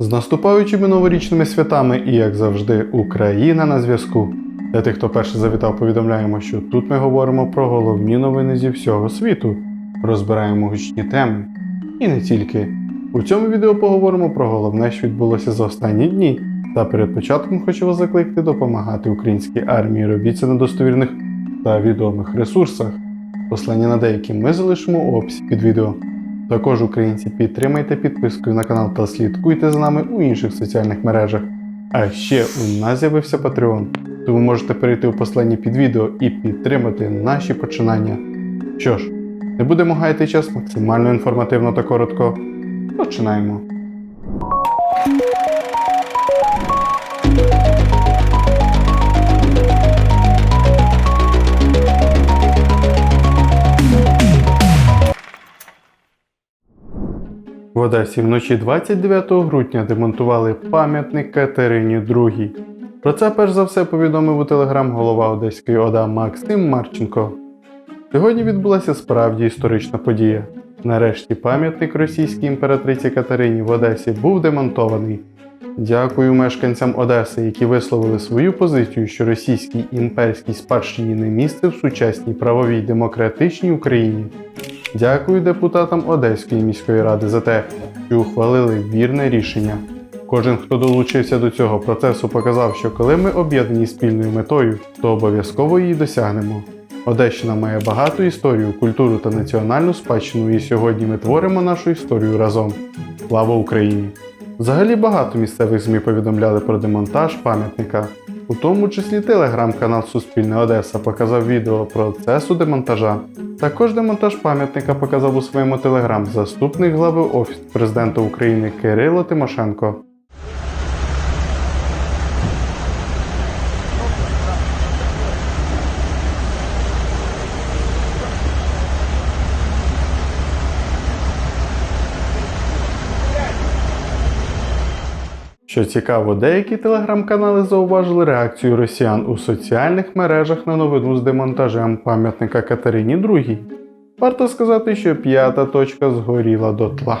З наступаючими новорічними святами і, як завжди, Україна на зв'язку. Для тих, хто перше завітав, повідомляємо, що тут ми говоримо про головні новини зі всього світу, розбираємо гучні теми. І не тільки. У цьому відео поговоримо про головне, що відбулося за останні дні. Та перед початком хочу вас закликати допомагати українській армії. Робіть це на достовірних та відомих ресурсах. Послання на деякі ми залишимо у описі під відео. Також, українці, підтримайте підпискою на канал та слідкуйте за нами у інших соціальних мережах. А ще у нас з'явився Patreon, тому можете перейти у посланні під відео і підтримати наші починання. Що ж, не будемо гаяти час максимально інформативно та коротко. Починаємо. Одесі вночі 29 грудня демонтували пам'ятник Катерині II. Про це перш за все повідомив у телеграм голова Одеської ОДА Максим Марченко. Сьогодні відбулася справді історична подія. Нарешті пам'ятник російській імператриці Катерині в Одесі був демонтований. Дякую мешканцям Одеси, які висловили свою позицію, що російській імперській спадщині не місце в сучасній правовій демократичній Україні. Дякую депутатам Одеської міської ради за те, що ухвалили вірне рішення. Кожен, хто долучився до цього процесу, показав, що коли ми об'єднані спільною метою, то обов'язково її досягнемо. Одещина має багату історію, культуру та національну спадщину, і сьогодні ми творимо нашу історію разом. Слава Україні! Взагалі багато місцевих ЗМІ повідомляли про демонтаж пам'ятника. У тому числі телеграм-канал Суспільне Одеса показав відео процесу демонтажа. Також демонтаж пам'ятника показав у своєму телеграм заступник глави Офісу президента України Кирило Тимошенко. Що цікаво, деякі телеграм-канали зауважили реакцію росіян у соціальних мережах на новину з демонтажем пам'ятника Катерині II. Варто сказати, що п'ята точка згоріла дотла.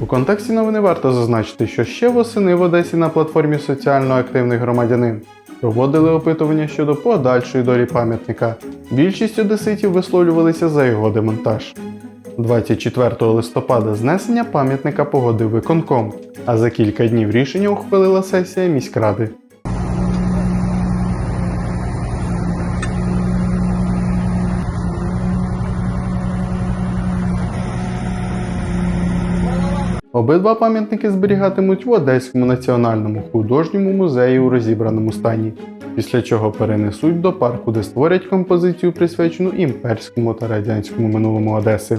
У контексті новини варто зазначити, що ще восени в Одесі на платформі соціально активний громадянин проводили опитування щодо подальшої долі пам'ятника. Більшість одеситів висловлювалися за його демонтаж. 24 листопада знесення пам'ятника погодив виконком, а за кілька днів рішення ухвалила сесія міськради. Обидва пам'ятники зберігатимуть в Одеському національному художньому музеї у розібраному стані, після чого перенесуть до парку, де створять композицію, присвячену імперському та радянському минулому Одеси.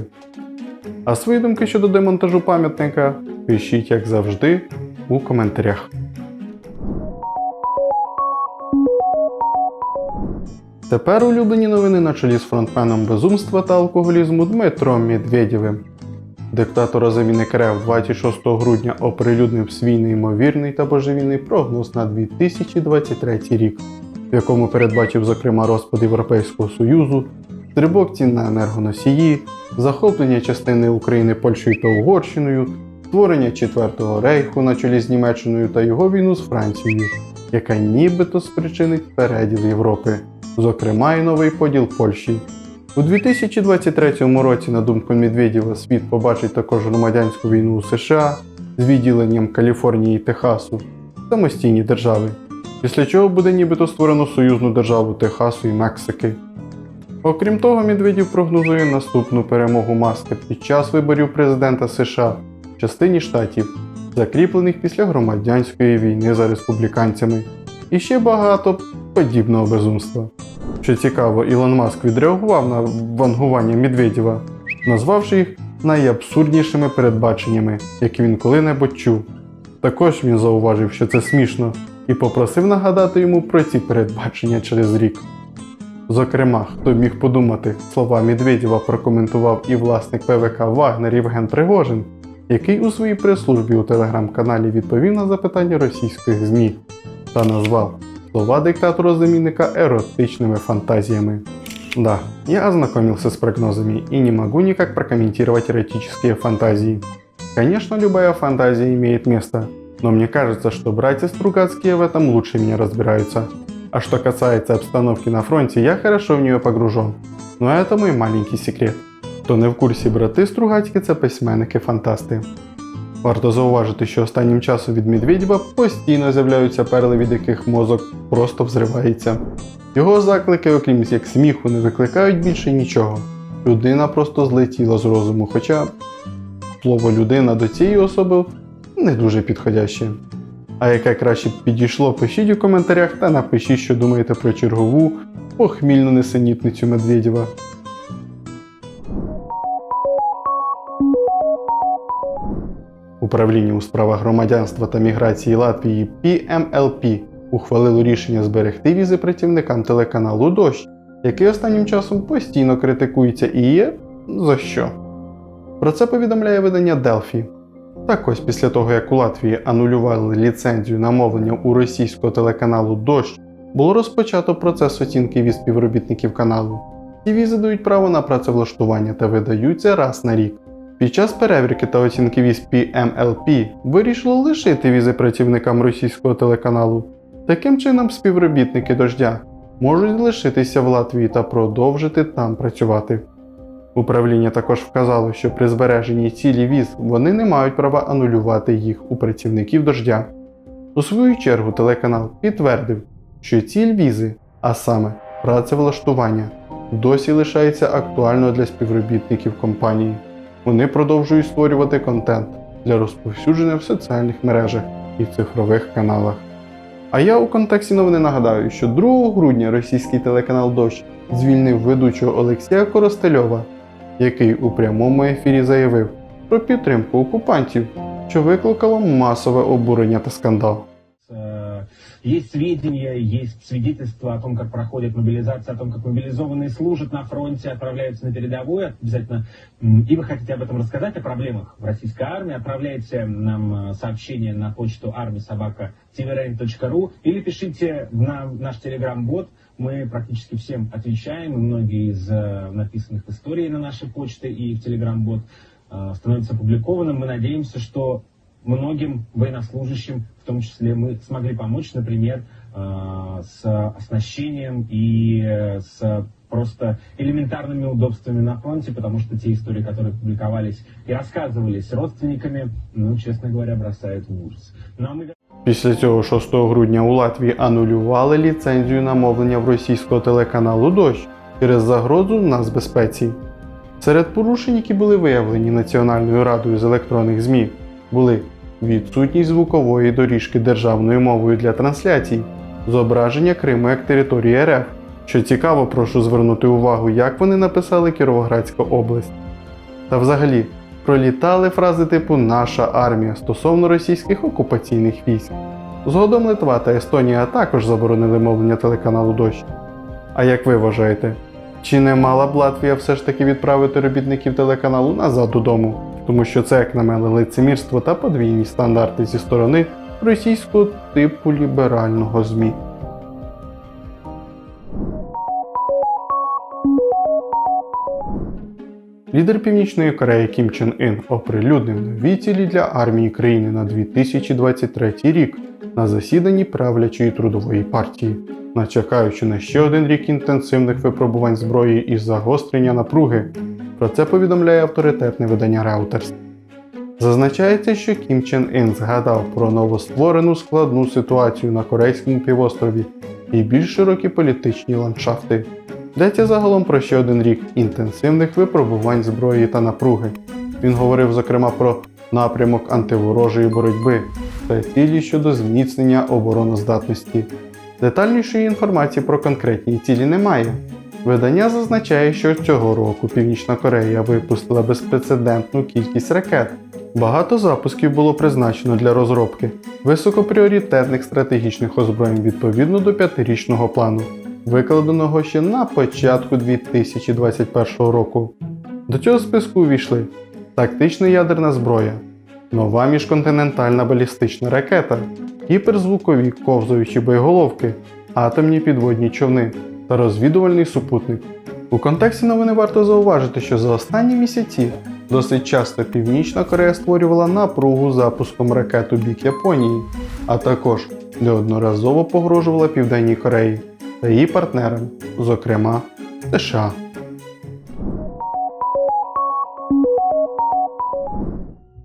А свої думки щодо демонтажу пам'ятника пишіть, як завжди, у коментарях. Тепер улюблені новини на чолі з фронтменом безумства та алкоголізму Дмитром Медведєвим. Диктатор замінник РФ 26 грудня оприлюднив свій неймовірний та божевільний прогноз на 2023 рік, в якому передбачив зокрема розпад Європейського Союзу, стрибок цін на енергоносії, захоплення частини України Польщею та Угорщиною, створення Четвертого рейху на чолі з Німеччиною та його війну з Францією, яка нібито спричинить переділ Європи, зокрема і новий поділ Польщі. У 2023 році, на думку Медведєва, світ побачить також громадянську війну у США з відділенням Каліфорнії і Техасу, самостійні держави, після чого буде нібито створено союзну державу Техасу і Мексики. Окрім того, Медведєв прогнозує наступну перемогу маски під час виборів президента США в частині штатів, закріплених після громадянської війни за республіканцями, і ще багато подібного безумства. Що цікаво, Ілон Маск відреагував на вангування Медведєва, назвавши їх найабсурднішими передбаченнями, які він коли-небудь чув. Також він зауважив, що це смішно, і попросив нагадати йому про ці передбачення через рік. Зокрема, хто міг подумати, слова Медведєва прокоментував і власник ПВК Вагнер Євген Пригожин, який у своїй прес-службі у телеграм-каналі відповів на запитання російських ЗМІ та назвав слова диктатора-замінника эротичными фантазиями. Да, я ознакомился с прогнозами и не могу никак прокомментировать эротические фантазии. Конечно, любая фантазия имеет место, но мне кажется, что братья Стругацкие в этом лучше меня разбираются. А что касается обстановки на фронте, я хорошо в нее погружен. Но это мой маленький секрет. Хто не в курсі брати Стругацькі це письменники-фантасти. Варто зауважити, що останнім часом від Медведєва постійно з'являються перли, від яких мозок просто взривається. Його заклики, окрім як сміху, не викликають більше нічого. Людина просто злетіла з розуму, хоча слово людина до цієї особи не дуже підходяще. А яке краще підійшло, пишіть у коментарях та напишіть, що думаєте про чергову похмільну несенітницю Медведєва. Управління у справах громадянства та міграції Латвії PMLP ухвалило рішення зберегти візи працівникам телеканалу Дощ, який останнім часом постійно критикується і є за що. Про це повідомляє видання Delphi. Так ось після того, як у Латвії анулювали ліцензію на мовлення у російського телеканалу Дощ, було розпочато процес оцінки віз співробітників каналу. Ці візи дають право на працевлаштування та видаються раз на рік. Під час перевірки та оцінки віз PMLP вирішило лишити візи працівникам російського телеканалу. Таким чином, співробітники дождя можуть лишитися в Латвії та продовжити там працювати. Управління також вказало, що при збереженні цілі віз вони не мають права анулювати їх у працівників дождя. У свою чергу телеканал підтвердив, що ціль візи, а саме працевлаштування, досі лишається актуальною для співробітників компанії. Вони продовжують створювати контент для розповсюдження в соціальних мережах і цифрових каналах. А я у контексті новини нагадаю, що 2 грудня російський телеканал Дощ звільнив ведучого Олексія Коростельова, який у прямому ефірі заявив про підтримку окупантів, що викликало масове обурення та скандал. Э, Есть сведения, есть свидетельства о том, как проходит мобилизация, о том, как мобилизованные служат на фронте, отправляются на передовую обязательно. И вы хотите об этом рассказать, о проблемах в российской армии, отправляйте нам э, сообщение на почту armisobaka.tvrain.ru или пишите на- наш телеграм-бот. Мы практически всем отвечаем, и многие из э, написанных в истории на нашей почте и в телеграм-бот становятся опубликованным. Мы надеемся, что многим военнослужащим, в том числе мы смогли помочь, например, э, с оснащением и э, с просто элементарными удобствами на фронте, потому что те истории, которые публиковались и рассказывались родственниками, ну, честно говоря, бросают в ужас. Ну, а мы Після цього 6 грудня у Латвії анулювали ліцензію на мовлення в російського телеканалу Дощ через загрозу нацбезпеці. Серед порушень, які були виявлені Національною радою з електронних ЗМІ, були відсутність звукової доріжки державною мовою для трансляцій, зображення Криму як території РФ. Що цікаво, прошу звернути увагу, як вони написали Кіровоградська область. Та взагалі, пролітали фрази типу Наша армія стосовно російських окупаційних військ. Згодом Литва та Естонія також заборонили мовлення телеканалу Дощ. А як ви вважаєте, чи не мала б Латвія все ж таки відправити робітників телеканалу назад додому? Тому що це, як на мене, лицемірство та подвійні стандарти зі сторони російського типу ліберального ЗМІ. Лідер Північної Кореї Кім Чен Ін оприлюднив нові цілі для армії країни на 2023 рік на засіданні правлячої трудової партії, начекаючи на ще один рік інтенсивних випробувань зброї і загострення напруги. Про це повідомляє авторитетне видання Reuters. Зазначається, що Кім Чен Ін згадав про новостворену складну ситуацію на Корейському півострові і більш широкі політичні ландшафти. Йдеться загалом про ще один рік інтенсивних випробувань зброї та напруги. Він говорив зокрема про напрямок антиворожої боротьби та цілі щодо зміцнення обороноздатності. Детальнішої інформації про конкретні цілі немає. Видання зазначає, що цього року Північна Корея випустила безпрецедентну кількість ракет. Багато запусків було призначено для розробки високопріоритетних стратегічних озброєнь відповідно до п'ятирічного плану. викладеного ще на початку 2021 року. До цього списку увійшли тактична ядерна зброя, нова міжконтинентальна балістична ракета, гіперзвукові ковзуючі боєголовки, атомні підводні човни та розвідувальний супутник. У контексті новини варто зауважити, що за останні місяці досить часто Північна Корея створювала напругу запуском ракет у бік Японії, а також неодноразово погрожувала Південній Кореї та її партнерам, зокрема США.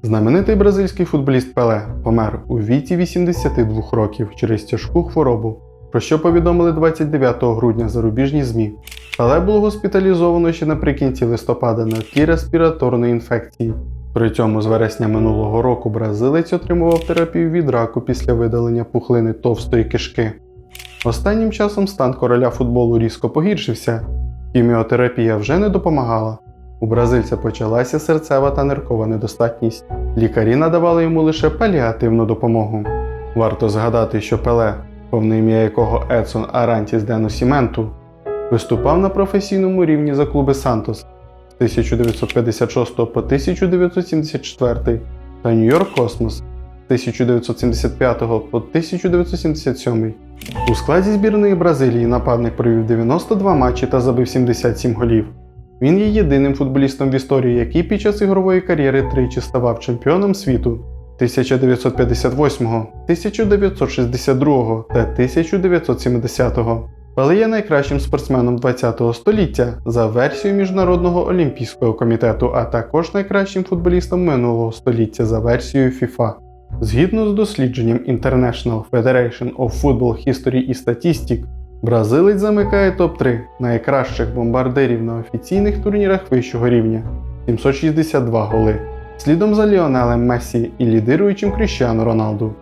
Знаменитий бразильський футболіст Пеле помер у віці 82 років через тяжку хворобу, про що повідомили 29 грудня зарубіжні ЗМІ. Пеле було госпіталізовано ще наприкінці листопада на тлі респіраторної інфекції. При цьому з вересня минулого року бразилець отримував терапію від раку після видалення пухлини товстої кишки. Останнім часом стан короля футболу різко погіршився, хіміотерапія вже не допомагала. У бразильця почалася серцева та ниркова недостатність. Лікарі надавали йому лише паліативну допомогу. Варто згадати, що Пеле, повне ім'я якого Едсон Арантіс Дену Сіменту, виступав на професійному рівні за клуби Сантос з 1956 по 1974 та Нью-Йорк Космос з 1975 по 1977. У складі збірної Бразилії нападник провів 92 матчі та забив 77 голів. Він є єдиним футболістом в історії, який під час ігрової кар'єри тричі ставав чемпіоном світу 1958, 1962 та 1970. Пеле є найкращим спортсменом ХХ століття за версією Міжнародного олімпійського комітету, а також найкращим футболістом минулого століття за версією FIFA. Згідно з дослідженням International Federation of Football History і Statistic, бразилець замикає топ-3 найкращих бомбардирів на офіційних турнірах вищого рівня 762 голи, слідом за Ліонелем Мессі і лідируючим Кріщану Роналду.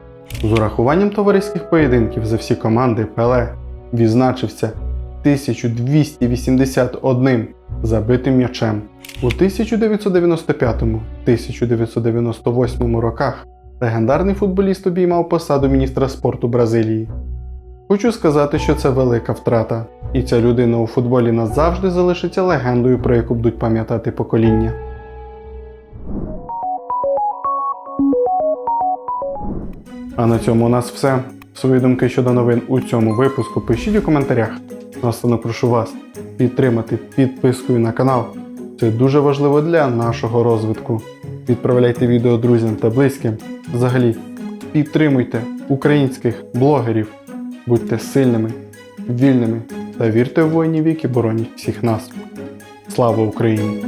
З урахуванням товариських поєдинків за всі команди Пеле відзначився 1281 забитим м'ячем. У 1995-1998 роках легендарний футболіст обіймав посаду міністра спорту Бразилії. Хочу сказати, що це велика втрата, і ця людина у футболі назавжди залишиться легендою, про яку будуть пам'ятати покоління. А на цьому у нас все. Свої думки щодо новин у цьому випуску пишіть у коментарях. Наостанок прошу вас підтримати підпискою на канал. Це дуже важливо для нашого розвитку. Відправляйте відео друзям та близьким. Взагалі, підтримуйте українських блогерів. Будьте сильними, вільними та вірте в воїнів, які боронять всіх нас. Слава Україні!